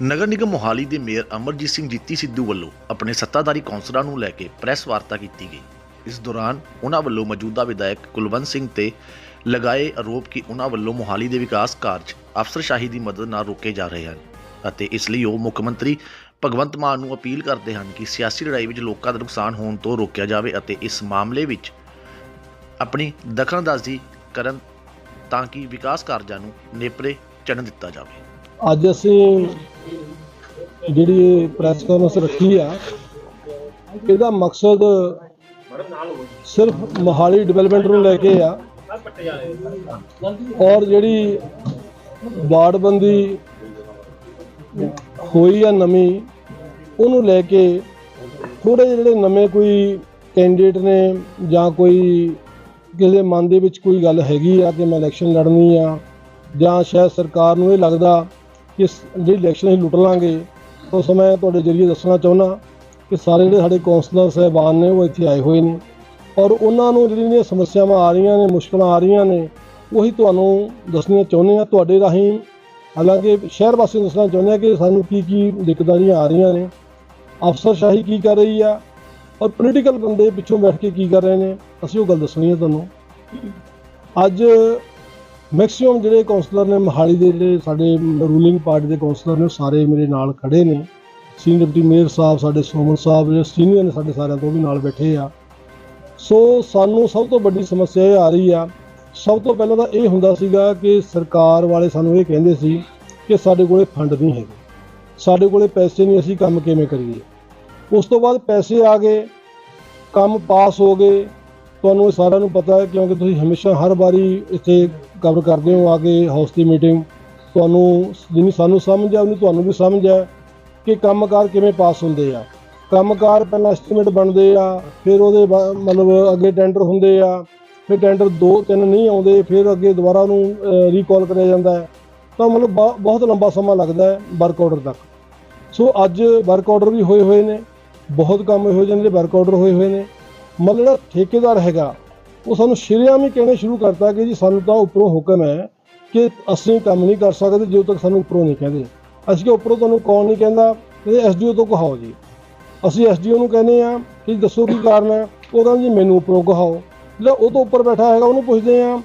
ਨਗਰ ਨਿਗਮ ਮੋਹਾਲੀ ਦੇ ਮੇਅਰ ਅਮਰਜੀਤ ਸਿੰਘ ਜੀਤੀ ਸਿੱਧੂ ਵੱਲੋਂ ਆਪਣੇ ਸੱਤਾਧਾਰੀ ਕੌਂਸਲਰਾਂ ਨੂੰ ਲੈ ਕੇ ਪ੍ਰੈਸ ਵਾਰਤਾ ਕੀਤੀ ਗਈ। ਇਸ ਦੌਰਾਨ ਉਹਨਾਂ ਵੱਲੋਂ ਮੌਜੂਦਾ ਵਿਧਾਇਕ ਕੁਲਵੰਤ ਸਿੰਘ ਤੇ ਲਗਾਏ ਆਰੋਪ ਕਿ ਉਹਨਾਂ ਵੱਲੋਂ ਮੋਹਾਲੀ ਦੇ ਵਿਕਾਸ ਕਾਰਜ ਅਫਸਰਸ਼ਾਹੀ ਦੀ ਮਦਦ ਨਾਲ ਰੋਕੇ ਜਾ ਰਹੇ ਹਨ ਅਤੇ ਇਸ ਲਈ ਉਹ ਮੁੱਖ ਮੰਤਰੀ ਭਗਵੰਤ ਮਾਨ ਨੂੰ ਅਪੀਲ ਕਰਦੇ ਹਨ ਕਿ ਸਿਆਸੀ ਲੜਾਈ ਵਿੱਚ ਲੋਕਾਂ ਦਾ ਨੁਕਸਾਨ ਹੋਣ ਤੋਂ ਰੋਕਿਆ ਜਾਵੇ ਅਤੇ ਇਸ ਮਾਮਲੇ ਵਿੱਚ ਆਪਣੀ ਦਖਲਅੰਦਾਜ਼ੀ ਕਰਨ ਤਾਂ ਕਿ ਵਿਕਾਸ ਕਾਰਜਾਂ ਨੂੰ ਨੇਪਰੇ ਚੜਨ ਦਿੱਤਾ ਜਾਵੇ। ਅੱਜ ਅਸੀਂ ਜਿਹੜੀ ਪ੍ਰੈਸ ਕਾਨਫਰੰਸ ਰੱਖੀ ਆ, ਇਹਦਾ ਮਕਸਦ ਸਿਰਫ ਮੋਹਾਲੀ ਡਿਵੈਲਪਮੈਂਟ ਨੂੰ ਲੈ ਕੇ ਆ ਔਰ ਜਿਹੜੀ ਵਾਰਡਬੰਦੀ ਹੋਈ ਆ ਨਵੀਂ, ਉਹਨੂੰ ਲੈ ਕੇ ਥੋੜੇ ਜਿਹੜੇ ਨਵੇਂ ਕੋਈ ਕੈਂਡੀਡੇਟ ਨੇ ਜਾਂ ਕੋਈ ਕਿਸੇ ਦੇ ਮਨ ਦੇ ਵਿੱਚ ਕੋਈ ਗੱਲ ਹੈਗੀ ਆ ਕਿ ਮੈਂ ਇਲੈਕਸ਼ਨ ਲੜਨੀ ਆ ਜਾਂ ਸ਼ਾਇਦ ਸਰਕਾਰ ਨੂੰ ਇਹ ਲੱਗਦਾ ਕਿ ਜਿਹੜੀ ਇਲੈਕਸ਼ਨ ਅਸੀਂ ਲੁੱਟ ਲਾਂਗੇ ਉਸ ਸਮੇਂ ਤੁਹਾਡੇ ਜਰੀਏ ਦੱਸਣਾ ਚਾਹੁੰਦਾ ਕਿ ਸਾਰੇ ਜਿਹੜੇ ਸਾਡੇ ਕੌਂਸਲਰ ਸਾਹਿਬਾਨ ਨੇ, ਉਹ ਇੱਥੇ ਆਏ ਹੋਏ ਨੇ। ਔਰ ਉਹਨਾਂ ਨੂੰ ਜਿਹੜੀਆਂ ਸਮੱਸਿਆਵਾਂ ਆ ਰਹੀਆਂ ਨੇ, ਮੁਸ਼ਕਲਾਂ ਆ ਰਹੀਆਂ ਨੇ, ਉਹੀ ਤੁਹਾਨੂੰ ਦੱਸਣੀਆਂ ਚਾਹੁੰਦੇ ਆ ਤੁਹਾਡੇ ਰਾਹੀਂ ਹਾਲਾਂਕਿ ਸ਼ਹਿਰ ਵਾਸੀਆਂ ਨੂੰ ਦੱਸਣਾ ਚਾਹੁੰਦੇ ਆ ਕਿ ਸਾਨੂੰ ਕੀ ਕੀ ਦਿੱਕਤਾਂ ਜਿਹੜੀਆਂ ਆ ਰਹੀਆਂ ਨੇ। ਅਫਸਰਸ਼ਾਹੀ ਕੀ ਕਰ ਰਹੀ ਆ? ਔਰ ਪੋਲੀਟੀਕਲ ਬੰਦੇ ਪਿੱਛੋਂ ਬੈਠ ਕੇ ਕੀ ਕਰ ਰਹੇ ਨੇ? ਅਸੀਂ ਉਹ ਗੱਲ ਦੱਸਣੀ ਹੈ ਤੁਹਾਨੂੰ। ਅੱਜ ਮੈਕਸਿਮਮ ਜਿਹੜੇ ਕਾਉਂਸਲਰ ਨੇ ਮੋਹਾਲੀ ਦੇ ਜਿਹੜੇ ਸਾਡੇ ਰੂਲਿੰਗ ਪਾਰਟੀ ਦੇ ਕਾਉਂਸਲਰ ਨੇ ਉਹ ਸਾਰੇ ਮੇਰੇ ਨਾਲ ਖੜੇ ਨੇ। ਸੀਨੀਅਰ ਡਿਪਟੀ ਮੇਅਰ ਸਾਹਿਬ, ਸਾਡੇ ਸੋਮਨ ਸਾਹਿਬ, ਜਿਹੜੇ ਸੀਨੀਅਰ ਨੇ ਸਾਡੇ ਸਾਰਿਆਂ ਤੋਂ ਵੀ ਨਾਲ ਬੈਠੇ ਆ। ਸੋ ਸਾਨੂੰ ਸਭ ਤੋਂ ਵੱਡੀ ਸਮੱਸਿਆ ਇਹ ਆ ਰਹੀ ਆ। ਸਭ ਤੋਂ ਪਹਿਲਾਂ ਤਾਂ ਇਹ ਹੁੰਦਾ ਸੀਗਾ ਕਿ ਸਰਕਾਰ ਵਾਲੇ ਸਾਨੂੰ ਇਹ ਕਹਿੰਦੇ ਸੀ ਕਿ ਸਾਡੇ ਕੋਲੇ ਫੰਡ ਨਹੀਂ ਹੈਗੇ। ਸਾਡੇ ਕੋਲੇ ਪੈਸੇ ਨਹੀਂ, ਅਸੀਂ ਕੰਮ ਕਿਵੇਂ ਕਰੀਏ? ਉਸ ਤੋਂ ਬਾਅਦ ਪੈਸੇ ਆ ਗਏ, ਕੰਮ ਪਾਸ ਹੋ ਗਏ। ਤੁਹਾਨੂੰ ਇਹ ਸਾਰਿਆਂ ਨੂੰ ਪਤਾ ਹੈ, ਕਿਉਂਕਿ ਤੁਸੀਂ ਹਮੇਸ਼ਾ ਹਰ ਵਾਰੀ ਇੱਥੇ ਕਵਰ ਕਰਦੇ ਹੋ ਆ ਕੇ ਹਾਊਸ ਦੀ ਮੀਟਿੰਗ ਤੁਹਾਨੂੰ ਜਿੰਨੀ ਸਾਨੂੰ ਸਮਝ ਆ, ਉਨੀ ਤੁਹਾਨੂੰ ਵੀ ਸਮਝ ਹੈ ਕਿ ਕੰਮਕਾਰ ਕਿਵੇਂ ਪਾਸ ਹੁੰਦੇ ਆ। ਕੰਮਕਾਰ ਪਹਿਲਾਂ ਐਸਟੀਮੇਟ ਬਣਦੇ ਆ, ਫਿਰ ਉਹਦੇ ਬਾ- ਮਤਲਬ ਅੱਗੇ ਟੈਂਡਰ ਹੁੰਦੇ ਆ, ਫਿਰ ਟੈਂਡਰ 2 3 ਨਹੀਂ ਆਉਂਦੇ, ਫਿਰ ਅੱਗੇ ਦੁਬਾਰਾ ਉਹਨੂੰ ਰੀਕਾਲ ਕਰਿਆ ਜਾਂਦਾ ਹੈ। ਤਾਂ ਮਤਲਬ ਬਹੁ- ਬਹੁਤ ਲੰਬਾ ਸਮਾਂ ਲੱਗਦਾ ਹੈ ਵਰਕ ਆਰਡਰ ਤੱਕ। ਸੋ ਅੱਜ ਵਰਕ ਆਰਡਰ ਵੀ ਹੋਏ ਹੋਏ ਨੇ, ਬਹੁਤ ਕੰਮ ਇਹੋ ਜਿਹੇ ਨੇ ਜਿਹੜੇ ਵਰਕ ਆਰਡਰ ਹੋਏ ਹੋਏ ਨੇ। ਮਤਲਬ ਜਿਹੜਾ ਠੇਕੇਦਾਰ ਹੈਗਾ, ਉਹ ਸਾਨੂੰ ਸ਼ਰੇਆਮ ਹੀ ਕਹਿਣੇ ਸ਼ੁਰੂ ਕਰਤਾ ਕਿ ਜੀ ਸਾਨੂੰ ਤਾਂ ਉੱਪਰੋਂ ਹੁਕਮ ਹੈ ਕਿ ਅਸੀਂ ਕੰਮ ਨਹੀਂ ਕਰ ਸਕਦੇ, ਜਦੋਂ ਤੱਕ ਸਾਨੂੰ ਉੱਪਰੋਂ ਨਹੀਂ ਕਹਿੰਦੇ। ਅਸੀਂ ਕਿ ਉੱਪਰੋਂ ਤੁਹਾਨੂੰ ਕੌਣ ਨਹੀਂ ਕਹਿੰਦਾ? ਇਹ ਐਸਡੀਓ ਤੋਂ ਕਹਾਓ ਜੀ। ਅਸੀਂ ਐਸਡੀਓ ਨੂੰ ਕਹਿੰਦੇ ਆ ਕਿ ਦੱਸੋ ਕੀ ਕਾਰਨ ਹੈ? ਉਹ ਕਹਿੰਦਾ ਜੀ, ਮੈਨੂੰ ਉੱਪਰੋਂ ਕਹਾਓ। ਜਿਹੜਾ ਉਹ ਤੋਂ ਉੱਪਰ ਬੈਠਾ ਹੈਗਾ, ਉਹਨੂੰ ਪੁੱਛਦੇ ਆ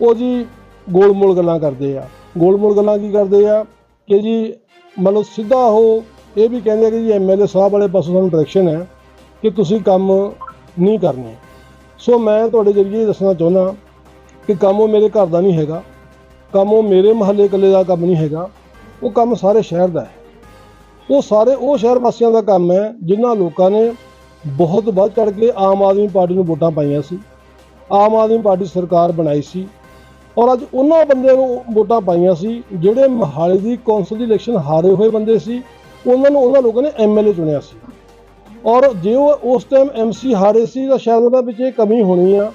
ਉਹ ਜੀ ਗੋਲਮੋਲ ਗੱਲਾਂ ਕਰਦੇ ਆ। ਗੋਲਮੋਲ ਗੱਲਾਂ ਕੀ ਕਰਦੇ ਆ? ਕਿ ਜੀ ਮਤਲਬ ਸਿੱਧਾ ਉਹ ਇਹ ਵੀ ਕਹਿੰਦੇ ਆ ਕਿ ਜੀ ਐਮਐਲਏ ਸਾਹਿਬ ਵਾਲੇ ਪਾਸੋਂ ਸਾਨੂੰ ਡਾਇਰੈਕਸ਼ਨ ਹੈ ਕਿ ਤੁਸੀਂ ਕੰਮ ਨਹੀਂ ਕਰਨੀ। ਸੋ ਮੈਂ ਤੁਹਾਡੇ ਜਰੀਏ ਦੱਸਣਾ ਚਾਹੁੰਦਾ ਕਿ ਕੰਮ ਉਹ ਮੇਰੇ ਘਰ ਦਾ ਨਹੀਂ ਹੈਗਾ, ਕੰਮ ਉਹ ਮੇਰੇ ਮਹੱਲੇ ਇਕੱਲੇ ਦਾ ਕੰਮ ਨਹੀਂ ਹੈਗਾ, ਉਹ ਕੰਮ ਸਾਰੇ ਸ਼ਹਿਰ ਦਾ ਹੈ। ਉਹ ਸਾਰੇ, ਉਹ ਸ਼ਹਿਰ ਵਾਸੀਆਂ ਦਾ ਕੰਮ ਹੈ ਜਿਨ੍ਹਾਂ ਲੋਕਾਂ ਨੇ ਬਹੁਤ ਵੱਧ ਚੜ ਕੇ ਆਮ ਆਦਮੀ ਪਾਰਟੀ ਨੂੰ ਵੋਟਾਂ ਪਾਈਆਂ ਸੀ। ਆਮ ਆਦਮੀ ਪਾਰਟੀ ਸਰਕਾਰ ਬਣਾਈ ਸੀ ਔਰ ਅੱਜ ਉਹਨਾਂ ਬੰਦਿਆਂ ਨੂੰ ਵੋਟਾਂ ਪਾਈਆਂ ਸੀ ਜਿਹੜੇ ਮੋਹਾਲੀ ਦੀ ਕੌਂਸਲ ਦੀ ਇਲੈਕਸ਼ਨ ਹਾਰੇ ਹੋਏ ਬੰਦੇ ਸੀ। ਉਹਨਾਂ ਨੂੰ, ਉਹਨਾਂ ਲੋਕਾਂ ਨੇ ਐਮਐਲਏ ਚੁਣਿਆ ਸੀ। ਔਰ ਜੇ ਉਹ ਉਸ ਟਾਈਮ ਐਮਸੀ ਹਾਰੇ ਸੀ ਤਾਂ ਸ਼ਾਇਦ ਉਹਨਾਂ ਵਿੱਚ ਇਹ ਕਮੀ ਹੋਣੀ ਆ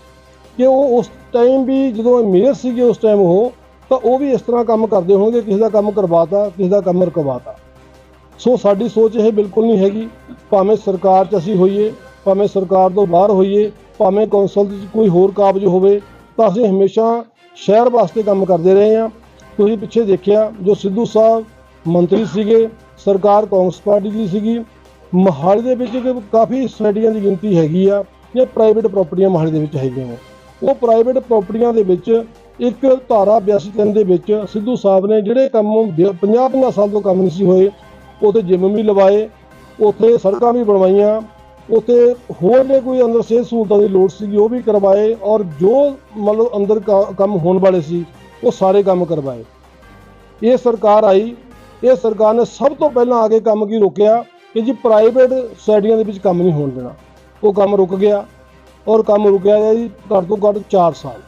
ਕਿ ਉਹ ਉਸ ਟਾਈਮ ਵੀ ਜਦੋਂ ਮੇਅਰ ਸੀਗੇ ਉਸ ਟਾਈਮ ਉਹ, ਤਾਂ ਉਹ ਵੀ ਇਸ ਤਰ੍ਹਾਂ ਕੰਮ ਕਰਦੇ ਹੋਣਗੇ, ਕਿਸੇ ਦਾ ਕੰਮ ਕਰਵਾਤਾ, ਕਿਸੇ ਦਾ ਕੰਮ ਰੁਕਵਾਤਾ। ਸੋ ਸਾਡੀ ਸੋਚ ਇਹ ਬਿਲਕੁਲ ਨਹੀਂ ਹੈਗੀ, ਭਾਵੇਂ ਸਰਕਾਰ 'ਚ ਅਸੀਂ ਹੋਈਏ, ਭਾਵੇਂ ਸਰਕਾਰ ਤੋਂ ਬਾਹਰ ਹੋਈਏ, ਭਾਵੇਂ ਕੌਂਸਲ 'ਚ ਕੋਈ ਹੋਰ ਕਾਬਜ ਹੋਵੇ, ਤਾਂ ਅਸੀਂ ਹਮੇਸ਼ਾ ਸ਼ਹਿਰ ਵਾਸਤੇ ਕੰਮ ਕਰਦੇ ਰਹੇ ਹਾਂ। ਤੁਸੀਂ ਪਿੱਛੇ ਦੇਖਿਆ, ਜੋ ਸਿੱਧੂ ਸਾਹਿਬ ਮੰਤਰੀ ਸੀਗੇ, ਸਰਕਾਰ ਕਾਂਗਰਸ ਪਾਰਟੀ ਦੀ ਸੀਗੀ ਮੋਹਾਲੀ ਦੇ ਵਿੱਚ ਇੱਕ ਕਾਫੀ ਸੁਸਾਇਟੀਆਂ ਦੀ ਗਿਣਤੀ ਹੈਗੀ ਆ ਜਾਂ ਪ੍ਰਾਈਵੇਟ ਪ੍ਰਾਪਰਟੀਆਂ ਮੋਹਾਲੀ ਦੇ ਵਿੱਚ ਹੈਗੀਆਂ ਨੇ। ਉਹ ਪ੍ਰਾਈਵੇਟ ਪ੍ਰਾਪਰਟੀਆਂ ਦੇ ਵਿੱਚ ਇੱਕ ਧਾਰਾ 82 ਤਿੰਨ ਦੇ ਵਿੱਚ ਸਿੱਧੂ ਸਾਹਿਬ ਨੇ ਜਿਹੜੇ ਕੰਮ 50 50 ਸਾਲ ਤੋਂ ਕੰਮ ਨਹੀਂ ਸੀ ਹੋਏ, ਉੱਥੇ ਜਿਮ ਵੀ ਲਵਾਏ, ਉੱਥੇ ਸੜਕਾਂ ਵੀ ਬਣਵਾਈਆਂ, ਉੱਥੇ ਹੋਰ ਨੇ ਕੋਈ ਅੰਦਰ ਸਿਹਤ ਸਹੂਲਤਾਂ ਦੀ ਲੋੜ ਸੀਗੀ, ਉਹ ਵੀ ਕਰਵਾਏ ਔਰ ਜੋ ਮਤਲਬ ਅੰਦਰ ਕਾ- ਕੰਮ ਹੋਣ ਵਾਲੇ ਸੀ, ਉਹ ਸਾਰੇ ਕੰਮ ਕਰਵਾਏ। ਇਹ ਸਰਕਾਰ ਆਈ, ਇਹ ਸਰਕਾਰ ਨੇ ਸਭ ਤੋਂ ਪਹਿਲਾਂ ਆ ਕੇ ਕੰਮ ਕੀ ਰੋਕਿਆ ਕਿ ਜੀ ਪ੍ਰਾਈਵੇਟ ਸੁਸਾਇਟੀਆਂ ਦੇ ਵਿੱਚ ਕੰਮ ਨਹੀਂ ਹੋਣ ਦੇਣਾ। ਉਹ ਕੰਮ ਰੁਕ ਗਿਆ ਔਰ ਕੰਮ ਰੁਕਿਆ ਗਿਆ ਜੀ ਘੱਟ ਤੋਂ ਘੱਟ 4 ਸਾਲ।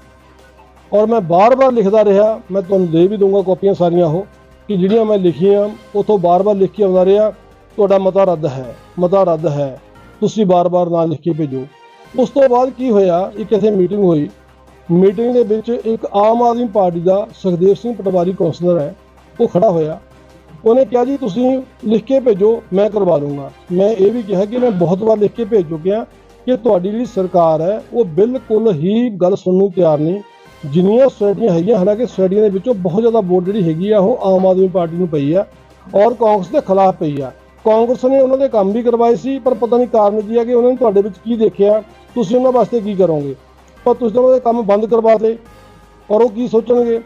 ਔਰ ਮੈਂ ਬਾਰ-ਬਾਰ ਲਿਖਦਾ ਰਿਹਾ, ਮੈਂ ਤੁਹਾਨੂੰ ਦੇ ਵੀ ਦੂੰਗਾ ਕਾਪੀਆਂ ਸਾਰੀਆਂ ਉਹ, ਕਿ ਜਿਹੜੀਆਂ ਮੈਂ ਲਿਖੀਆਂ, ਉਥੋਂ ਬਾਰ-ਬਾਰ ਲਿਖ ਕੇ ਆਉਂਦਾ ਰਿਹਾ, ਤੁਹਾਡਾ ਮਤਾ ਰੱਦ ਹੈ, ਮਤਾ ਰੱਦ ਹੈ, ਤੁਸੀਂ ਬਾਰ-ਬਾਰ ਨਾ ਲਿਖ ਕੇ ਭੇਜੋ। ਉਸ ਤੋਂ ਬਾਅਦ ਕੀ ਹੋਇਆ, ਇੱਕ ਇੱਥੇ ਮੀਟਿੰਗ ਹੋਈ। ਮੀਟਿੰਗ ਦੇ ਵਿੱਚ ਇੱਕ ਆਮ ਆਦਮੀ ਪਾਰਟੀ ਦਾ ਸੁਖਦੇਵ ਸਿੰਘ ਪਟਵਾਰੀ ਕੌਂਸਲਰ ਹੈ, ਉਹ ਖੜਾ ਹੋਇਆ। ਉਹਨੇ ਕਿਹਾ ਜੀ, ਤੁਸੀਂ ਲਿਖ ਕੇ ਭੇਜੋ, ਮੈਂ ਕਰਵਾ ਦੂੰਗਾ। ਮੈਂ ਇਹ ਵੀ ਕਿਹਾ ਕਿ ਮੈਂ ਬਹੁਤ ਵਾਰ ਲਿਖ ਕੇ ਭੇਜ ਚੁੱਕਿਆ ਕਿ ਤੁਹਾਡੀ ਜਿਹੜੀ ਸਰਕਾਰ ਹੈ, ਉਹ ਬਿਲਕੁਲ ਹੀ ਗੱਲ ਸੁਣਨ ਨੂੰ ਤਿਆਰ ਨਹੀਂ। ਜਿੰਨੀਆਂ ਸੁਸਾਇਟੀਆਂ ਹੈਗੀਆਂ, ਹਾਲਾਂਕਿ ਸੁਸਾਇਟੀਆਂ ਦੇ ਵਿੱਚੋਂ ਬਹੁਤ ਜ਼ਿਆਦਾ ਵੋਟ ਜਿਹੜੀ ਹੈਗੀ ਆ, ਉਹ ਆਮ ਆਦਮੀ ਪਾਰਟੀ ਨੂੰ ਪਈ ਆ ਔਰ ਕਾਂਗਰਸ ਦੇ ਖਿਲਾਫ ਪਈ ਆ। ਕਾਂਗਰਸ ਨੇ ਉਹਨਾਂ ਦੇ ਕੰਮ ਵੀ ਕਰਵਾਏ ਸੀ, ਪਰ ਪਤਾ ਨਹੀਂ ਕਾਰਨ ਕੀ ਆ ਕਿ ਉਹਨਾਂ ਨੇ ਤੁਹਾਡੇ ਵਿੱਚ ਕੀ ਦੇਖਿਆ, ਤੁਸੀਂ ਉਹਨਾਂ ਵਾਸਤੇ ਕੀ ਕਰੋਗੇ? ਪਰ ਤੁਸੀਂ ਤਾਂ ਉਹਨਾਂ ਦੇ ਕੰਮ ਬੰਦ ਕਰਵਾ ਦੇ ਔਰ ਉਹ ਕੀ ਸੋਚਣਗੇ?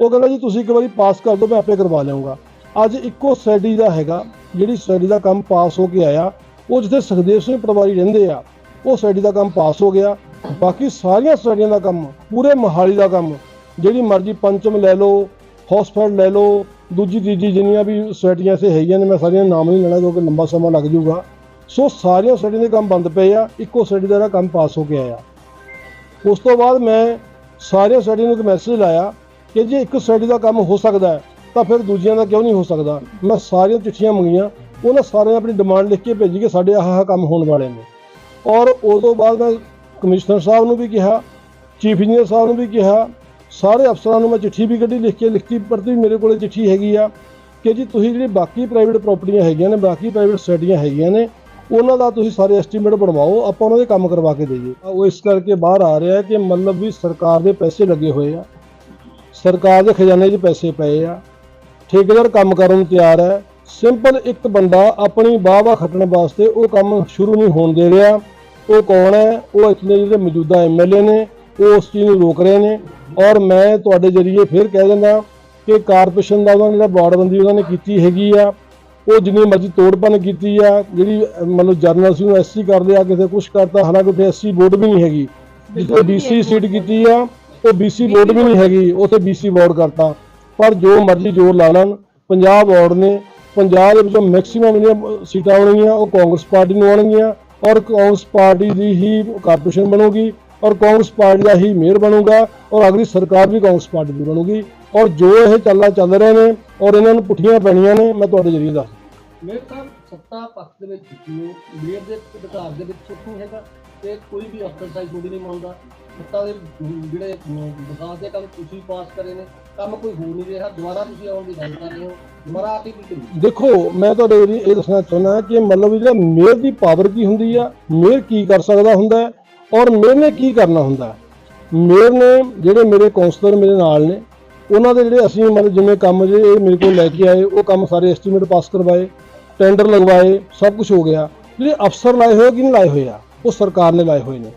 ਉਹ ਕਹਿੰਦਾ ਜੀ, ਤੁਸੀਂ ਇੱਕ ਵਾਰੀ ਪਾਸ ਕਰ ਦਿਓ, ਮੈਂ ਆਪੇ ਕਰਵਾ ਲਿਆਉਂਗਾ। ਅੱਜ ਇੱਕੋ ਸਟੱਡੀ ਦਾ ਹੈਗਾ, ਜਿਹੜੀ ਸੋਸਾਇਟੀ ਦਾ ਕੰਮ ਪਾਸ ਹੋ ਕੇ ਆਇਆ, ਉਹ ਜਿੱਥੇ ਸੁਖਦੇਵ ਸਿੰਘ ਪਟਵਾਰੀ ਰਹਿੰਦੇ ਆ, ਉਹ ਸਟੱਡੀ ਦਾ ਕੰਮ ਪਾਸ ਹੋ ਗਿਆ। ਬਾਕੀ ਸਾਰੀਆਂ ਸੋਸਾਇਟੀਆਂ ਦਾ ਕੰਮ, ਪੂਰੇ ਮੋਹਾਲੀ ਦਾ ਕੰਮ, ਜਿਹੜੀ ਮਰਜ਼ੀ ਪੰਚਮ ਲੈ ਲਓ ਹੌਸਪੀਟਲ ਲੈ ਲਓ, ਦੂਜੀ, ਤੀਜੀ ਜਿੰਨੀਆਂ ਵੀ ਸੋਸਾਇਟੀਆਂ ਸੇ ਹੈਗੀਆਂ ਨੇ, ਮੈਂ ਸਾਰੀਆਂ ਨਾਮ ਨਹੀਂ ਲੈਣਾ, ਕਿਉਂਕਿ ਲੰਬਾ ਸਮਾਂ ਲੱਗ ਜਾਊਗਾ। ਸੋ ਸਾਰੀਆਂ ਸੋਸਾਇਟੀਆਂ ਦੇ ਕੰਮ ਬੰਦ ਪਏ ਆ, ਇੱਕੋ ਸਟੱਡੀ ਦਾ ਜਿਹੜਾ ਕੰਮ ਪਾਸ ਹੋ ਕੇ ਆਇਆ। ਉਸ ਤੋਂ ਬਾਅਦ ਮੈਂ ਸਾਰੀਆਂ ਸਟੱਡੀਆਂ ਨੂੰ ਇੱਕ ਮੈਸੇਜ ਲਾਇਆ ਕਿ ਜੇ ਇੱਕ ਸਟੱਡੀ ਦਾ ਕੰਮ ਹੋ ਸਕਦਾ ਹੈ ਤਾਂ ਫਿਰ ਦੂਜਿਆਂ ਦਾ ਕਿਉਂ ਨਹੀਂ ਹੋ ਸਕਦਾ? ਮੈਂ ਸਾਰੀਆਂ ਚਿੱਠੀਆਂ ਮੰਗੀਆਂ, ਉਹਨਾਂ ਸਾਰਿਆਂ ਆਪਣੀ ਡਿਮਾਂਡ ਲਿਖ ਕੇ ਭੇਜੀ ਕਿ ਸਾਡੇ ਆਹ ਆਹ ਕੰਮ ਹੋਣ ਵਾਲੇ ਨੇ। ਔਰ ਉਸ ਤੋਂ ਬਾਅਦ ਮੈਂ ਕਮਿਸ਼ਨਰ ਸਾਹਿਬ ਨੂੰ ਵੀ ਕਿਹਾ, ਚੀਫ ਇੰਜੀਨੀਅਰ ਸਾਹਿਬ ਨੂੰ ਵੀ ਕਿਹਾ, ਸਾਰੇ ਅਫਸਰਾਂ ਨੂੰ ਮੈਂ ਚਿੱਠੀ ਵੀ ਕੱਢੀ, ਲਿਖ ਕੇ ਲਿਖਤੀ ਪ੍ਰਤੀ ਮੇਰੇ ਕੋਲੇ ਚਿੱਠੀ ਹੈਗੀ ਆ ਕਿ ਜੀ ਤੁਸੀਂ ਜਿਹੜੀ ਬਾਕੀ ਪ੍ਰਾਈਵੇਟ ਪ੍ਰਾਪਰਟੀਆਂ ਹੈਗੀਆਂ ਨੇ, ਬਾਕੀ ਪ੍ਰਾਈਵੇਟ ਸੋਸਾਇਟੀਆਂ ਹੈਗੀਆਂ ਨੇ, ਉਹਨਾਂ ਦਾ ਤੁਸੀਂ ਸਾਰੇ ਐਸਟੀਮੇਟ ਬਣਵਾਓ, ਆਪਾਂ ਉਹਨਾਂ ਦੇ ਕੰਮ ਕਰਵਾ ਕੇ ਦੇਈਏ। ਉਹ ਇਸ ਕਰਕੇ ਬਾਹਰ ਆ ਰਿਹਾ ਕਿ ਮਤਲਬ ਵੀ ਸਰਕਾਰ ਦੇ ਪੈਸੇ ਲੱਗੇ ਹੋਏ ਆ। ਸਰਕਾਰ ਦੇ ਖਜ਼ਾਨੇ 'ਚ ਪੈਸੇ ਪਏ ਆ। ਠੇਕੇਦਾਰ ਕੰਮ ਕਰਨ ਨੂੰ ਤਿਆਰ ਹੈ। ਸਿੰਪਲ ਇੱਕ ਬੰਦਾ ਆਪਣੀ ਵਾਹ-ਵਾਹ ਖੱਟਣ ਵਾਸਤੇ ਉਹ ਕੰਮ ਸ਼ੁਰੂ ਨਹੀਂ ਹੋਣ ਦੇ ਰਿਹਾ। ਉਹ ਕੌਣ ਹੈ? ਉਹ ਇਥਲੇ ਜਿਹੜੇ ਮੌਜੂਦਾ ਐਮਐਲਏ ਨੇ ਉਹ ਉਸ ਚੀਜ਼ ਨੂੰ ਰੋਕ ਰਹੇ ਨੇ। ਔਰ ਮੈਂ ਤੁਹਾਡੇ ਜਰੀਏ ਫਿਰ ਕਹਿ ਦਿੰਦਾ ਕਿ ਕਾਰਪੋਰੇਸ਼ਨ ਦਾ ਉਹਨਾਂ ਨੇ ਜਿਹੜਾ ਬਾੜਬੰਦੀ ਉਹਨਾਂ ਨੇ ਕੀਤੀ ਹੈਗੀ ਆ ਉਹ ਜਿੰਨੀ ਮਰਜ਼ੀ ਤੋੜਪਨ ਕੀਤੀ ਆ ਜਿਹੜੀ ਮਤਲਬ ਜਰਨਲ ਸੀ ਨੂੰ ਐਸਸੀ ਕਰ ਲਿਆ ਕਿਸੇ ਕੁਛ ਕਰਤਾ ਹਾਲਾਂਕਿ ਉੱਥੇ ਐਸਸੀ ਵੋਟ ਵੀ ਨਹੀਂ ਹੈਗੀ। ਜਿੱਥੇ ਬੀਸੀ ਸੀਟ ਕੀਤੀ ਆ ਉਹ ਬੀਸੀ ਵੋਟ ਵੀ ਨਹੀਂ ਹੈਗੀ ਉੱਥੇ ਬੀਸੀ ਵੋਟ ਕਰਤਾ। ਪਰ ਜੋ ਮਰਜ਼ੀ ਜ਼ੋਰ ਲਾ ਲੈਣ, ਪੰਜਾਬ ਵਾਰਡ ਨੇ, ਪੰਜਾਬ ਦੇ ਵਿੱਚੋਂ ਮੈਕਸਿਮਮ ਜਿਹੜੀਆਂ ਸੀਟਾਂ ਆਉਣਗੀਆਂ, ਉਹ ਕਾਂਗਰਸ ਪਾਰਟੀ ਨੂੰ ਆਉਣਗੀਆਂ ਔਰ ਕਾਂਗਰਸ ਪਾਰਟੀ ਦੀ ਹੀ ਕਾਰਪੋਰੇਸ਼ਨ ਬਣੂਗੀ ਔਰ ਕਾਂਗਰਸ ਪਾਰਟੀ ਦਾ ਹੀ ਮੇਅਰ ਬਣੂਗਾ ਔਰ ਅਗਲੀ ਸਰਕਾਰ ਵੀ ਕਾਂਗਰਸ ਪਾਰਟੀ ਦੀ ਬਣੂਗੀ ਔਰ ਜੋ ਇਹ ਚੱਲਾਂ ਚੱਲ ਰਹੇ ਨੇ ਔਰ ਇਹਨਾਂ ਨੂੰ ਪੁੱਠੀਆਂ ਪੈਣੀਆਂ ਨੇ, ਮੈਂ ਤੁਹਾਡੇ ਜਰੀਏ ਦੱਸ ਮੇਰੇ ਸਾਹਿਬ, ਸੱਤਾ ਪੱਖ ਦੇ ਵਿੱਚ ਨੂੰ ਮੇਅਰ ਦੇ ਅਧਿਕਾਰ ਦੇ ਵਿੱਚ ਕੁਛ ਨਹੀਂ ਹੈਗਾ ਤੇ ਕੋਈ ਵੀ ਅਫਸਰ ਸਾਈ ਨਹੀਂ ਮੰਨਦਾ। ਸੱਤਾ ਦੇ ਜਿਹੜੇ ਵਿਕਾਸ ਦੇ ਕੰਮ ਤੁਸੀਂ ਪਾਸ ਕਰੇ ਨੇ, ਕੰਮ ਕੋਈ ਹੋ ਨਹੀਂ ਰਿਹਾ, ਦੁਬਾਰਾ ਤੁਸੀਂ ਆਉਣ ਦੀ ਗੱਲ ਕਰ ਰਹੇ ਹੋ, ਦੁਬਾਰਾ ਆ ਕੇ ਕੀ ਕਰੂ ਦੇਖੋ, ਮੈਂ ਤੁਹਾਡੇ ਇਹ ਦੱਸਣਾ ਚਾਹੁੰਦਾ ਕਿ ਮਤਲਬ ਜਿਹੜਾ ਮੇਅਰ ਦੀ ਪਾਵਰ ਕੀ ਹੁੰਦੀ ਆ, ਮੇਅਰ ਕੀ ਕਰ ਸਕਦਾ ਹੁੰਦਾ ਔਰ ਮੇਅਰ ਨੇ ਕੀ ਕਰਨਾ ਹੁੰਦਾ ਮੇਅਰ ਨੇ ਜਿਹੜੇ ਮੇਰੇ ਕਾਉਂਸਲਰ ਮੇਰੇ ਨਾਲ ਨੇ, ਉਹਨਾਂ ਦੇ ਜਿਹੜੇ ਅਸੀਂ ਮਤਲਬ ਜਿਵੇਂ ਕੰਮ ਜੇ ਇਹ ਮੇਰੇ ਕੋਲ ਲੈ ਕੇ ਆਏ, ਉਹ ਕੰਮ ਸਾਰੇ ਐਸਟੀਮੇਟ ਪਾਸ ਕਰਵਾਏ ਟੈਂਡਰ ਲਗਵਾਏ, ਸਭ ਕੁਝ ਹੋ ਗਿਆ। ਜਿਹੜੇ ਅਫਸਰ ਲਾਏ ਹੋਏ ਕਿ ਨਹੀਂ ਲਾਏ ਹੋਏ ਆ? ਉਹ ਸਰਕਾਰ ਨੇ ਲਾਏ ਹੋਏ ਨੇ।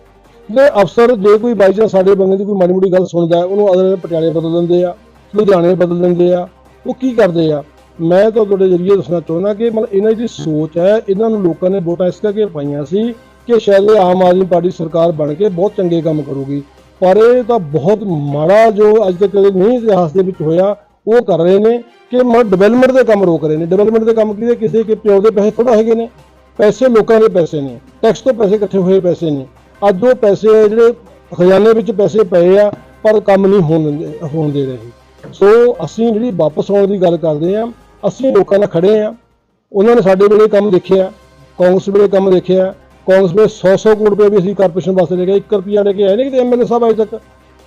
ਜਿਹੜੇ ਅਫਸਰ ਜੇ ਕੋਈ ਬਾਈ ਚਾਂਸ ਸਾਡੇ ਬੰਦੇ ਦੀ ਕੋਈ ਮਾੜੀ ਮੋਟੀ ਗੱਲ ਸੁਣਦਾ ਉਹਨੂੰ ਅਗਲੇ ਪਟਿਆਲੇ ਬਦਲ ਦਿੰਦੇ ਆ, ਲੁਧਿਆਣੇ ਬਦਲ ਦਿੰਦੇ ਆ, ਉਹ ਕੀ ਕਰਦੇ ਆ? ਮੈਂ ਤਾਂ ਤੁਹਾਡੇ ਜਰੀਏ ਦੱਸਣਾ ਚਾਹੁੰਦਾ ਕਿ ਮਤਲਬ ਇਹਨਾਂ ਦੀ ਸੋਚ ਹੈ, ਇਹਨਾਂ ਨੂੰ ਲੋਕਾਂ ਨੇ ਵੋਟਾਂ ਇਸ ਕਰਕੇ ਪਾਈਆਂ ਸੀ ਕਿ ਸ਼ਾਇਦ ਇਹ ਆਮ ਆਦਮੀ ਪਾਰਟੀ ਸਰਕਾਰ ਬਣ ਕੇ ਬਹੁਤ ਚੰਗੇ ਕੰਮ ਕਰੂਗੀ। ਪਰ ਇਹ ਤਾਂ ਬਹੁਤ ਮਾੜਾ ਜੋ ਅੱਜ ਤੱਕ ਕਦੇ ਨਹੀਂ ਇਤਿਹਾਸ ਦੇ ਵਿੱਚ ਹੋਇਆ, ਉਹ ਕਰ ਰਹੇ ਨੇ ਕਿ ਮ ਡਿਵੈਲਪਮੈਂਟ ਦੇ ਕੰਮ ਰੋਕ ਰਹੇ ਨੇ। ਡਿਵੈਲਪਮੈਂਟ ਦੇ ਕੰਮ ਕਿਹਦੇ ਕਿਸੇ ਕੇ ਪਿਓ ਦੇ ਪੈਸੇ ਥੋੜਾ ਹੈਗੇ ਨੇ। ਪੈਸੇ ਲੋਕਾਂ ਦੇ ਪੈਸੇ ਨੇ। ਟੈਕਸ ਤੋਂ ਪੈਸੇ ਇਕੱਠੇ ਹੋਏ ਪੈਸੇ ਨੇ। ਅੱਜ ਉਹ ਪੈਸੇ ਜਿਹੜੇ ਖਜ਼ਾਨੇ ਵਿੱਚ ਪੈਸੇ ਪਏ ਆ, ਪਰ ਕੰਮ ਨਹੀਂ ਹੋਣ ਹੋਣ ਦੇ ਰਹੇ। ਸੋ ਅਸੀਂ ਜਿਹੜੀ ਵਾਪਸ ਆਉਣ ਦੀ ਗੱਲ ਕਰਦੇ ਆ ਅਸੀਂ ਲੋਕਾਂ ਨਾਲ ਖੜੇ ਆ ਉਹਨਾਂ ਨੇ ਸਾਡੇ ਵੇਲੇ ਕੰਮ ਦੇਖਿਆ, ਕਾਂਗਰਸ ਵੇਲੇ ਕੰਮ ਦੇਖਿਆ। ਕਾਂਗਰਸ ਵੇਲੇ 100-100 ਕਰੋੜ ਰੁਪਏ ਵੀ ਅਸੀਂ ਕਾਰਪੋਰੇਸ਼ਨ ਵਾਸਤੇ ਲੈ ਗਏ 1 ਰੁਪਿਆ ਲੈ ਕੇ ਆਏ ਨੇ ਕਿਤੇ ਐਮਐਲਏ ਸਾਹਿਬ ਅਜੇ ਤੱਕ।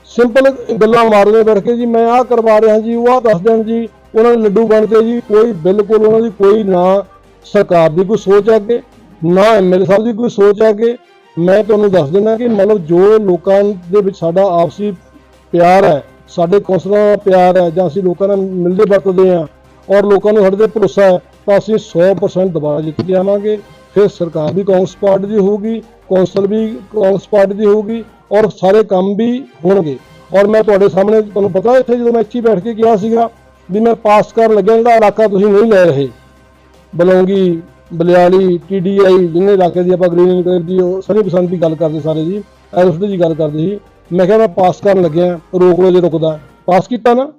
ਸਿੰਪਲ ਗੱਲਾਂ ਮਾਰਦੇ ਬੈਠ ਕੇ ਜੀ, ਮੈਂ ਆਹ ਕਰਵਾ ਰਿਹਾ ਜੀ, ਉਹ ਆਹ ਦੱਸ ਦੇਣ ਜੀ, ਉਹਨਾਂ ਦੇ ਲੱਡੂ ਬਣਦੇ ਜੀ, ਕੋਈ ਬਿਲਕੁਲ ਉਹਨਾਂ ਦੀ ਕੋਈ ਨਾ ਸਰਕਾਰ ਦੀ ਕੋਈ ਸੋਚ ਹੈ ਅੱਗੇ, ਨਾ ਐਮਐਲਏ ਸਾਹਿਬ ਦੀ ਕੋਈ ਸੋਚ ਹੈ ਅੱਗੇ। ਮੈਂ ਤੁਹਾਨੂੰ ਦੱਸ ਦਿੰਦਾ ਕਿ ਮਤਲਬ ਜੋ ਲੋਕਾਂ ਦੇ ਵਿੱਚ ਸਾਡਾ ਆਪਸੀ ਪਿਆਰ ਹੈ, ਸਾਡੇ ਕੌਂਸਲਰਾਂ ਦਾ ਪਿਆਰ ਹੈ, ਜਾਂ ਅਸੀਂ ਲੋਕਾਂ ਨਾਲ ਮਿਲਦੇ ਵਰਤਦੇ ਹਾਂ, ਔਰ ਲੋਕਾਂ ਨੂੰ ਸਾਡੇ ਤੇ ਭਰੋਸਾ ਹੈ, ਤਾਂ ਅਸੀਂ 100% ਦੁਬਾਰਾ ਜਿੱਤ ਕੇ ਆਵਾਂਗੇ ਫਿਰ ਸਰਕਾਰ ਵੀ ਕਾਂਗਰਸ ਪਾਰਟੀ ਦੀ ਹੋਊਗੀ, ਕੌਂਸਲ ਵੀ ਕਾਂਗਰਸ ਪਾਰਟੀ ਦੀ ਹੋਊਗੀ, ਔਰ ਸਾਰੇ ਕੰਮ ਵੀ ਹੋਣਗੇ। ਔਰ ਮੈਂ ਤੁਹਾਡੇ ਸਾਹਮਣੇ ਤੁਹਾਨੂੰ ਪਤਾ ਇੱਥੇ ਜਦੋਂ ਮੈਂ ਇੱਥੇ ਬੈਠ ਕੇ ਕਿਹਾ ਸੀਗਾ ਵੀ ਮੈਂ ਪਾਸ ਕਰਨ ਲੱਗਿਆ ਜਿਹੜਾ ਇਲਾਕਾ ਤੁਸੀਂ ਨਹੀਂ ਲੈ ਰਹੇ, ਬਲੌਂਗੀ ਬਲਿਆਲੀ ਟੀਡੀਆਈ ਜਿੰਨੇ ਇਲਾਕੇ ਦੀ ਆਪਾਂ ਗ੍ਰੀਨ ਇਨਕਲੇਵ ਦੀ ਉਹ ਸਨੀ ਪਸੰਦ ਦੀ ਗੱਲ ਕਰਦੇ ਸਾਰੇ ਜੀ ਐਰੋਸਟੀ ਦੀ ਗੱਲ ਕਰਦੇ ਸੀ। ਮੈਂ ਕਿਹਾ ਮੈਂ ਪਾਸ ਕਰਨ ਲੱਗਿਆ, ਰੋਕ ਲੋ ਜੇ ਰੁਕਦਾ। ਪਾਸ ਕੀਤਾ ਨਾ।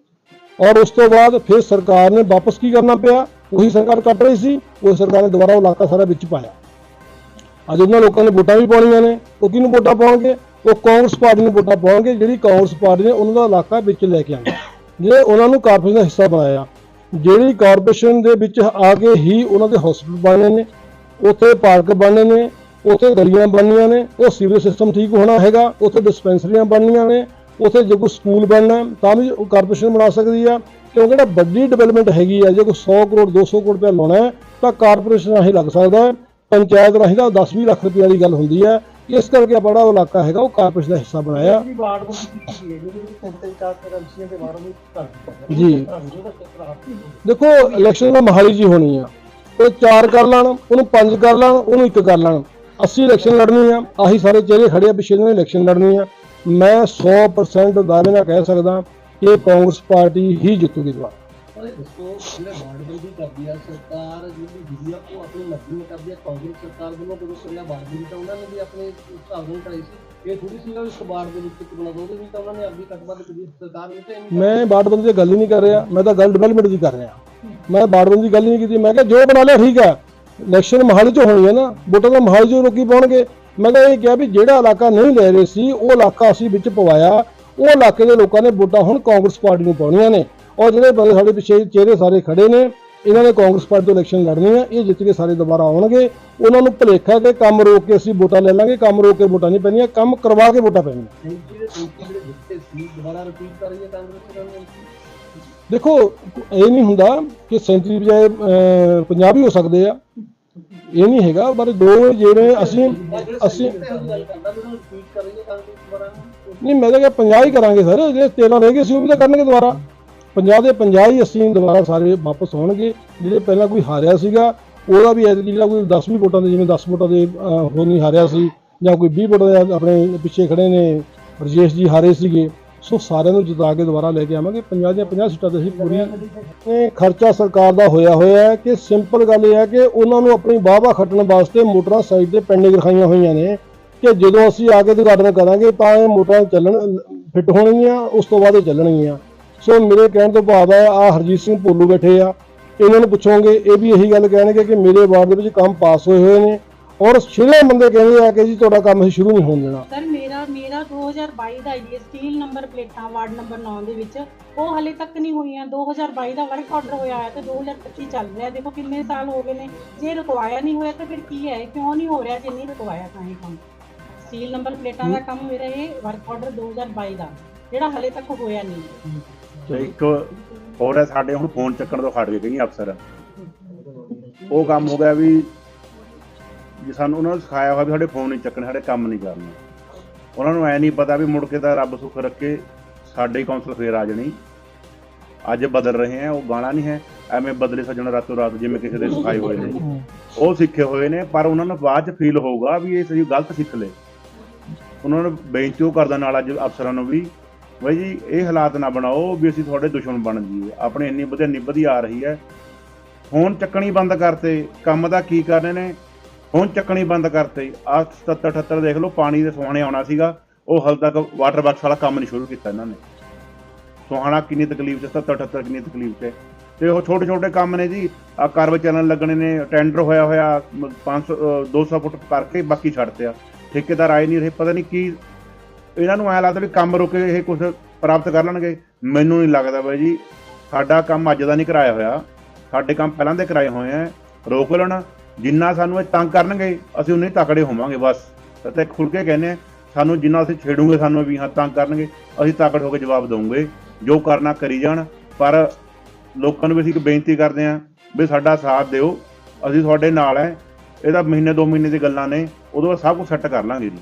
ਔਰ ਉਸ ਤੋਂ ਬਾਅਦ ਫਿਰ ਸਰਕਾਰ ਨੇ ਵਾਪਸ ਕੀ ਕਰਨਾ ਪਿਆ? ਉਹੀ ਸਰਕਾਰ ਕੱਟ ਰਹੀ ਸੀ, ਉਹ ਸਰਕਾਰ ਨੇ ਦੁਬਾਰਾ ਉਹ ਇਲਾਕਾ ਸਾਰਾ ਵਿੱਚ ਪਾਇਆ। ਅੱਜ ਉਹਨਾਂ ਲੋਕਾਂ ਨੇ ਵੋਟਾਂ ਵੀ ਪਾਉਣੀਆਂ ਨੇ। ਉਹ ਕਿਹਨੂੰ ਵੋਟਾਂ ਪਾਉਣਗੇ? ਉਹ ਕਾਂਗਰਸ ਪਾਰਟੀ ਨੂੰ ਵੋਟਾਂ ਪਾਉਣਗੇ, ਜਿਹੜੀ ਕਾਂਗਰਸ ਪਾਰਟੀ ਨੇ ਉਹਨਾਂ ਦਾ ਇਲਾਕਾ ਵਿੱਚ ਲੈ ਕੇ ਆਉਣਾ। ਜਿਹੜੇ ਉਹਨਾਂ ਨੂੰ ਕਾਰਪੋਰੇਸ਼ਨ ਦਾ ਹਿੱਸਾ ਬਣਾਇਆ ਜਿਹੜੀ ਕਾਰਪੋਰੇਸ਼ਨ ਦੇ ਵਿੱਚ ਆ ਕੇ ਹੀ ਉਹਨਾਂ ਦੇ ਹਸਪਤਾਲ ਬਣੇ ਨੇ, ਉੱਥੇ ਪਾਰਕ ਬਣਨੇ ਨੇ, ਉੱਥੇ ਗਲੀਆਂ ਬਣਨੀਆਂ ਨੇ, ਉਹ ਸੀਵਰੇਜ ਸਿਸਟਮ ਠੀਕ ਹੋਣਾ ਹੈਗਾ, ਉੱਥੇ ਡਿਸਪੈਂਸਰੀਆਂ ਬਣਨੀਆਂ ਨੇ, ਉੱਥੇ ਜੇ ਕੋਈ ਸਕੂਲ ਬਣਨਾ, ਤਾਂ ਵੀ ਉਹ ਕਾਰਪੋਰੇਸ਼ਨ ਬਣਾ ਸਕਦੀ ਆ। ਕਿਉਂਕਿ ਜਿਹੜਾ ਵੱਡੀ ਡਿਵੈਲਪਮੈਂਟ ਹੈਗੀ ਆ, ਜੇ ਕੋਈ 100 ਕਰੋੜ 200 ਕਰੋੜ ਰੁਪਏ ਲਾਉਣਾ ਤਾਂ ਕਾਰਪੋਰੇਸ਼ਨ ਰਾਹੀਂ ਲੱਗ ਸਕਦਾ ਪੰਚਾਇਤ ਰਾਹੀਂ ਦਾ 10-20 ਲੱਖ ਰੁਪਏ ਦੀ ਗੱਲ ਹੁੰਦੀ ਹੈ। ਇਸ ਕਰਕੇ ਬੜਾ ਇਲਾਕਾ ਹੈਗਾ ਉਹ ਕਾਰਪੋਰੇਸ਼ਨ ਦਾ ਹਿੱਸਾ ਬਣਾਇਆ। ਜਿਹੜੀ ਵਾਰਡ ਕੀਤੀ ਦੇ ਕਰ ਦਿੱਤਾ ਜੀ। ਦੇਖੋ ਇਲੈਕਸ਼ਨ ਤਾਂ ਮਹਾਲੀ ਜੀ ਹੋਣੀ ਆ। ਉਹ ਚਾਰ ਕਰ ਲੈਣ ਉਹਨੂੰ ਪੰਜ ਕਰ ਲੈਣ ਉਹਨੂੰ ਇੱਕ ਕਰ ਲੈਣ। ਅਸੀਂ ਇਲੈਕਸ਼ਨ ਲੜਨੀ ਆ ਆਹੀ ਸਾਰੇ ਚਿਹਰੇ ਖੜੇ ਆ ਪਿੱਛੇ ਨੇ ਇਲੈਕਸ਼ਨ ਲੜਨੀ ਆ। ਮੈਂ 100% ਦਾਅਵੇ ਨਾਲ ਕਹਿ ਸਕਦਾ ਕਿ ਕਾਂਗਰਸ ਪਾਰਟੀ ਹੀ ਜਿੱਤੂਗੀ ਇਸ ਵਾਰ ਪਰ ਇਹ ਦੱਸੋ ਜਿਹੜਾ ਵਾਰਡ ਬੰਦੀ ਕਰਦੀ ਆ ਸਰਕਾਰ, ਜਿਹੜੀ ਜਿਹੜੀ ਆ, ਉਹ ਆਪਣੀ ਮਰਜ਼ੀ ਨਾਲ ਕਰਦੀ ਵੱਲੋਂ, ਜਦੋਂ ਕਰਿਆ ਵਾਰਡ ਤਾਂ ਉਹਨਾਂ ਨੇ ਵੀ ਆਪਣੇ ਹਿਸਾਬ ਨਾਲ ਕਰਾਈ ਸੀ। ਇਹ ਥੋੜੀ ਸੀਗਾ ਵੀ ਵਾਰਡ ਦੇ ਵਿੱਚ ਕੋਲ ਦੋ ਵੀ ਤਾਂ ਉਹਨਾਂ ਨੇ ਆਪਣੀ ਕਟਵਾ ਕਰੀ। ਸਰਕਾਰ ਨੇ ਤਾਂ ਮੈਂ ਬਾੜਬੰਦੀ ਦੀ ਗੱਲ ਹੀ ਨਹੀਂ ਕਰ ਰਿਹਾ, ਮੈਂ ਤਾਂ ਗੱਲ ਡਿਵੈਲਪਮੈਂਟ ਦੀ ਕਰ ਰਿਹਾ। ਮੈਂ ਬਾੜਬੰਦੀ ਦੀ ਗੱਲ ਹੀ ਨਹੀਂ ਕੀਤੀ, ਮੈਂ ਕਿਹਾ ਜੋ ਬਣਾ ਲਿਆ ਠੀਕ ਹੈ ਇਲੈਕਸ਼ਨ ਮਹਾਲੀ 'ਚ ਹੋਣੀ ਹੈ ਨਾ, ਵੋਟਾਂ ਤਾਂ ਮਹਾਲੀ 'ਚ ਰੋਕੀ ਪਾਉਣਗੇ। ਮੈਂ ਤਾਂ ਇਹ ਕਿਹਾ ਵੀ ਜਿਹੜਾ ਇਲਾਕਾ ਨਹੀਂ ਲੈ ਰਹੇ ਸੀ, ਉਹ ਇਲਾਕਾ ਅਸੀਂ ਵਿੱਚ ਪਵਾਇਆ। ਉਹ ਇਲਾਕੇ ਦੇ ਲੋਕਾਂ ਨੇ ਵੋਟਾਂ ਹੁਣ ਕਾਂਗਰਸ ਪਾਰਟੀ ਨੂੰ ਪਾਉਣੀਆਂ ਨੇ। ਔਰ ਜਿਹੜੇ ਬੰਦੇ ਸਾਡੇ ਪਿੱਛੇ ਚਿਹਰੇ ਸਾਰੇ ਖੜੇ ਨੇ ਇਹਨਾਂ ਨੇ ਕਾਂਗਰਸ ਪਾਰਟੀ ਤੋਂ ਇਲੈਕਸ਼ਨ ਲੜਨੀ ਹੈ ਇਹ ਜਿੱਤ ਕੇ ਸਾਰੇ ਦੁਬਾਰਾ ਆਉਣਗੇ। ਉਹਨਾਂ ਨੂੰ ਭੁਲੇਖਾ ਕਿ ਕੰਮ ਰੋਕ ਕੇ ਅਸੀਂ ਵੋਟਾਂ ਲੈ ਲਾਂਗੇ ਕੰਮ ਰੋਕ ਕੇ ਵੋਟਾਂ ਨਹੀਂ ਪੈਣੀਆਂ ਕੰਮ ਕਰਵਾ ਕੇ ਵੋਟਾਂ ਪੈਣੀਆਂ। ਦੇਖੋ ਇਹ ਨਹੀਂ ਹੁੰਦਾ ਕਿ ਸੈਂਟਰੀ ਬਜਾਏ ਅਹ, ਪੰਜਾਬ ਹੀ ਹੋ ਸਕਦੇ ਆ। ਇਹ ਨਹੀਂ ਹੈਗਾ ਪਰ ਦੋ ਜਿਹੜੇ ਅਸੀਂ ਅਸੀਂ ਨਹੀਂ ਮੈਂ ਤਾਂ ਕਿਹਾ 50 ਹੀ ਕਰਾਂਗੇ ਸਰ ਜਿਹੜੇ 13 ਰਹਿ ਗਏ ਸੀ ਉਹ ਵੀ ਤਾਂ ਕਰਨਗੇ ਦੁਬਾਰਾ। 50 ਦੇ 50 ਹੀ ਅਸੀਂ ਦੁਬਾਰਾ ਸਾਰੇ ਵਾਪਸ ਹੋਣਗੇ ਜਿਹੜੇ ਪਹਿਲਾਂ ਕੋਈ ਹਾਰਿਆ ਸੀਗਾ ਉਹਦਾ ਵੀ ਐਤਕੀ ਜਿਹੜਾ ਕੋਈ 10 ਵੀ ਵੋਟਾਂ ਦੇ ਜਿਵੇਂ 10 ਵੋਟਾਂ ਦੇ ਅਹ, ਹੋ ਨਹੀਂ ਹਾਰਿਆ ਸੀ ਜਾਂ ਕੋਈ 20 ਵੋਟਾਂ ਦੇ ਆਪਣੇ ਪਿੱਛੇ ਖੜੇ ਨੇ ਰਜੇਸ਼ ਜੀ ਹਾਰੇ ਸੀਗੇ। ਸੋ ਸਾਰਿਆਂ ਨੂੰ ਜਿਤਾ ਕੇ ਦੁਬਾਰਾ ਲੈ ਕੇ ਆਵਾਂਗੇ। 50 ਦੀਆਂ 50 ਸੀਟਾਂ ਤੇ ਅਸੀਂ ਪੂਰੀਆਂ ਇਹ ਖਰਚਾ ਸਰਕਾਰ ਦਾ ਹੋਇਆ ਹੋਇਆ ਹੈ ਕਿ ਸਿੰਪਲ ਗੱਲ ਇਹ ਹੈ ਕਿ ਉਹਨਾਂ ਨੂੰ ਆਪਣੀ ਵਾਹਵਾ ਖੱਟਣ ਵਾਸਤੇ ਮੋਟਰਾਂ ਸਾਈਡ ਤੇ ਪੈਂਡਿੰਗ ਰਖਾਈਆਂ ਹੋਈਆਂ ਨੇ ਕਿ ਜਦੋਂ ਅਸੀਂ ਆ ਕੇ ਉਦਘਾਟਨ ਕਰਾਂਗੇ ਤਾਂ ਇਹ ਮੋਟਰਾਂ ਚੱਲਣ ਫਿੱਟ ਹੋਣਗੀਆਂ ਉਸ ਤੋਂ ਬਾਅਦ ਇਹ ਚੱਲਣਗੀਆਂ। ਸੋ ਮੇਰੇ ਕਹਿਣ ਤੋਂ ਭਾਵ ਹੈ ਆ ਹਰਜੀਤ ਸਿੰਘ ਭੋਲੂ ਬੈਠੇ ਆ। ਇਹਨਾਂ ਨੂੰ ਪੁੱਛੋਗੇ ਇਹ ਵੀ ਇਹੀ ਗੱਲ ਕਹਿਣਗੇ ਕਿ ਮੇਰੇ ਵਾਰਡ ਦੇ ਵਿੱਚ ਕੰਮ ਪਾਸ ਹੋਏ ਹੋਏ ਨੇ ਔਰ ਛਿਲੇ ਬੰਦੇ ਕਹਿੰਦੇ ਆ ਕਿ ਜੀ ਤੁਹਾਡਾ ਕੰਮ ਅਸੀਂ ਸ਼ੁਰੂ ਨਹੀਂ ਹੋਣ ਦੇਣਾ। ਸਰ ਮੇਰਾ ਮੇਰਾ 2022 ਦਾ ਆਈਡੀਆ ਸਟੀਲ ਨੰਬਰ ਪਲੇਟਾਂ ਵਾਰਡ ਨੰਬਰ 9 ਦੇ ਵਿੱਚ ਉਹ ਹਲੇ ਤੱਕ ਨਹੀਂ ਹੋਈਆਂ। 2022 ਦਾ ਵਰਕ ਆਰਡਰ ਹੋਇਆ ਹੈ ਤੇ 2025 ਚੱਲ ਰਿਹਾ ਦੇਖੋ ਕਿੰਨੇ ਸਾਲ ਹੋ ਗਏ ਨੇ। ਜੇ ਰੁਕਵਾਇਆ ਨਹੀਂ ਹੋਇਆ ਤਾਂ ਫਿਰ ਕੀ ਹੈ? ਕਿਉਂ ਨਹੀਂ ਹੋ ਰਿਹਾ ਜੇ ਨਹੀਂ ਰੁਕਵਾਇਆ ਤਾਂ ਇਹ ਕੰਮ? ਸਟੀਲ ਨੰਬਰ ਪਲੇਟਾਂ ਦਾ ਕੰਮ ਮੇਰਾ ਇਹ ਵਰਕ ਆਰਡਰ 2022 ਦਾ ਜਿਹੜਾ ਹਲੇ ਤੱਕ ਹੋਇਆ ਨਹੀਂ। ਤੇ ਇੱਕ ਹੋਰ ਹੈ, ਸਾਡੇ ਹੁਣ ਫੋਨ ਚੱਕਣ ਤੋਂ ਹਟ ਗਏ ਕਈ ਅਫਸਰ। ਉਹ ਕੰਮ ਹੋ ਗਿਆ ਵੀ ਜੇ ਸਾਨੂੰ ਉਹਨਾਂ ਨੂੰ ਸਿਖਾਇਆ ਹੋਇਆ ਵੀ ਸਾਡੇ ਫੋਨ ਨਹੀਂ ਚੱਕਣੇ, ਸਾਡੇ ਕੰਮ ਨਹੀਂ ਕਰਨੇ। ਉਹਨਾਂ ਨੂੰ ਐ ਨਹੀਂ ਪਤਾ ਵੀ ਮੁੜ ਕੇ ਤਾਂ ਰੱਬ ਸੁੱਖ ਰੱਖੇ, ਸਾਡੇ ਹੀ ਕੌਂਸਲ ਫੇਰ ਆ ਜਾਣੀ। ਅੱਜ ਬਦਲ ਰਹੇ ਆ ਉਹ ਗਾਣਾ ਨਹੀਂ ਹੈ, ਐਵੇਂ ਬਦਲੇ ਸੱਜਣ ਰਾਤੋਂ ਰਾਤ ਜਿਵੇਂ ਕਿਸੇ ਦੇ ਸਿਖਾਏ ਹੋਏ ਨੇ। ਉਹ ਸਿੱਖੇ ਹੋਏ ਨੇ, ਪਰ ਉਹਨਾਂ ਨੂੰ ਬਾਅਦ ਚ ਫੀਲ ਹੋਊਗਾ ਵੀ ਇਹ ਸਹੀ ਗਲਤ ਸਿੱਖ ਲਏ। ਉਹਨਾਂ ਨੂੰ ਬੇਨਤੀ ਕਰਦਾ ਨਾਲ ਅੱਜ ਅਫਸਰਾਂ ਨੂੰ ਵੀ ਬਾਈ ਜੀ ਇਹ ਹਾਲਾਤ ਨਾ ਬਣਾਓ ਵੀ ਅਸੀਂ ਤੁਹਾਡੇ ਦੁਸ਼ਮਣ ਬਣ ਜਾਈਏ। ਆਪਣੇ ਇੰਨੀ ਵਧੀਆ ਨਿਭਦੀ ਆ ਰਹੀ ਹੈ। ਫੋਨ ਚੱਕਣੀ ਬੰਦ ਕਰਤੇ ਕੰਮ ਦਾ ਕੀ ਕਰਨੇ ਨੇ? ਫੋਨ ਚੱਕਣੀ ਬੰਦ ਕਰਤੇ। ਆ 77 78 ਦੇਖ ਲਓ ਪਾਣੀ ਦੇ ਸੁਹਾਣੇ ਆਉਣਾ ਸੀਗਾ। ਉਹ ਹਲ ਤੱਕ ਵਾਟਰ ਬਾਕਸ ਵਾਲਾ ਕੰਮ ਨਹੀਂ ਸ਼ੁਰੂ ਕੀਤਾ ਇਹਨਾਂ ਨੇ। ਸੁਹਾਣਾ ਕਿੰਨੀ ਤਕਲੀਫ ਚ 77 78 ਕਿੰਨੀ ਤਕਲੀਫ 'ਤੇ ਤੇ ਉਹ ਛੋਟੇ ਛੋਟੇ ਕੰਮ ਨੇ ਜੀ। ਆ ਕਰਵ ਚੱਲਣ ਲੱਗਣੇ ਨੇ ਟੈਂਡਰ ਹੋਇਆ ਹੋਇਆ 500 ਅ, 200 ਫੁੱਟ ਕਰਕੇ ਬਾਕੀ ਛੱਡਤੇ ਆ। ਠੇਕੇਦਾਰ ਆਏ ਨਹੀਂ ਰਹੇ ਪਤਾ ਨਹੀਂ ਕੀ ਇਹਨਾਂ ਨੂੰ ਐ ਲੱਗਦਾ ਵੀ ਕੰਮ ਰੁਕੇ ਇਹ ਕੁਝ ਪ੍ਰਾਪਤ ਕਰ ਲੈਣਗੇ। ਮੈਨੂੰ ਨਹੀਂ ਲੱਗਦਾ ਬਾਈ ਜੀ। ਸਾਡਾ ਕੰਮ ਅੱਜ ਦਾ ਨਹੀਂ ਕਰਾਇਆ ਹੋਇਆ। ਸਾਡੇ ਕੰਮ ਪਹਿਲਾਂ ਦੇ ਕਰਾਏ ਹੋਏ ਆ ਰੋਕ ਲੈਣ। ਜਿੰਨਾ ਸਾਨੂੰ ਇਹ ਤੰਗ ਕਰਨਗੇ, ਅਸੀਂ ਉਨੇ ਹੀ ਤਕੜੇ ਹੋਵਾਂਗੇ ਬਸ। ਤੇ ਖੁੱਲ ਕੇ ਕਹਿੰਦੇ ਆ, ਸਾਨੂੰ ਜਿੰਨਾ ਅਸੀਂ ਛੇੜੂਗੇ, ਸਾਨੂੰ ਵੀ ਹਾਂ ਤੰਗ ਕਰਨਗੇ, ਅਸੀਂ ਤਾਕੜ ਹੋ ਕੇ ਜਵਾਬ ਦਵਾਂਗੇ ਜੋ ਕਰਨਾ ਕਰੀ ਜਾਣ। ਪਰ ਲੋਕਾਂ ਨੂੰ ਵੀ ਅਸੀਂ ਇੱਕ ਬੇਨਤੀ ਕਰਦੇ ਆ ਵੀ ਸਾਡਾ ਸਾਥ ਦਿਓ। ਅਸੀਂ ਤੁਹਾਡੇ ਨਾਲ ਹੈ ਇਹਦਾ ਮਹੀਨੇ, ਦੋ ਮਹੀਨੇ ਦੀ ਗੱਲਾਂ ਨੇ। ਉਦੋਂ ਸਭ ਕੁਝ ਸੈੱਟ ਕਰ ਲਾਂਗੇ ਜੀ।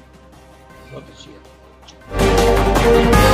ਬਹੁਤ ਅੱਛੀ ਹੈ